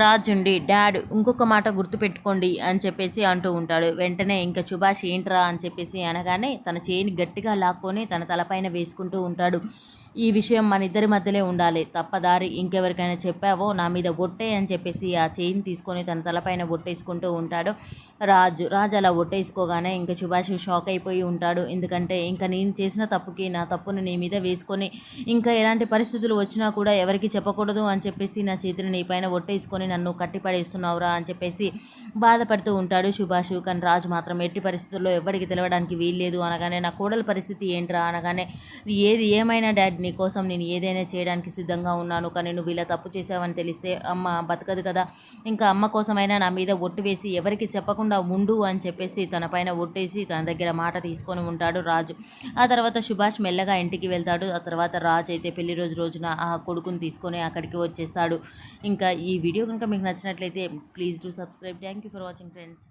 రాజుండి dad ఇంకొక మాట గుర్తుపెట్టుకోండి అని చెప్పేసి అంటూ ఉంటాడు. వెంటనే ఇంకా సుభాష్ ఏంట్రా అని చెప్పేసి అనగానే తన చేయిని గట్టిగా లాక్కొని తన తలపైన వేసుకుంటూ ఉంటాడు. ఈ విషయం మన ఇద్దరి మధ్యలో ఉండాలి. తప్పదారి ఇంకెవరికైనా చెప్పావో నా మీద ఒట్టే అని చెప్పేసి ఆ చేయిని తీసుకొని తన తలపైన ఒట్టేసుకుంటూ ఉంటాడు. రాజు రాజు అలా ఒట్టేసుకోగానే ఇంకా సుభాష్ షాక్ అయిపోయి ఉంటాడు. ఎందుకంటే ఇంకా నేను చేసిన తప్పుకి నా తప్పును నీ మీద వేసుకొని ఇంకా ఎలాంటి పరిస్థితులు వచ్చినా కూడా ఎవరికి చెప్పకూడదు అని చెప్పేసి నా చేతిని నీ పైన ఒట్టేసుకొని నన్ను కట్టిపడేస్తున్నావురా అని చెప్పేసి బాధపడుతూ ఉంటాడు సుభాష్. కానీ రాజు మాత్రం ఎట్టి పరిస్థితుల్లో ఎవరికి తెలవడానికి వీల్లేదు అనగానే నా కోడల పరిస్థితి ఏంట్రా అనగానే ఏది ఏమైనా డాడీ నీ కోసం నేను ఏదైనా చేయడానికి సిద్ధంగా ఉన్నాను కానీ నువ్వు ఇలా తప్పు చేసావని తెలిస్తే అమ్మ బతకదు కదా. ఇంకా అమ్మ కోసమైనా నా మీద ఒట్టు వేసి ఎవరికి చెప్పకుండా ఉండు అని చెప్పేసి తన పైన ఒట్టేసి తన దగ్గర మాట తీసుకొని ఉంటాడు రాజు. ఆ తర్వాత సుభాష్ మెల్లగా ఇంటికి వెళ్తాడు. ఆ తర్వాత రాజు అయితే పెళ్ళి రోజు రోజున ఆ కొడుకుని తీసుకొని అక్కడికి వచ్చేస్తాడు. ఇంకా ఈ వీడియో కనుక మీకు నచ్చినట్లయితే please do subscribe thank you for watching friends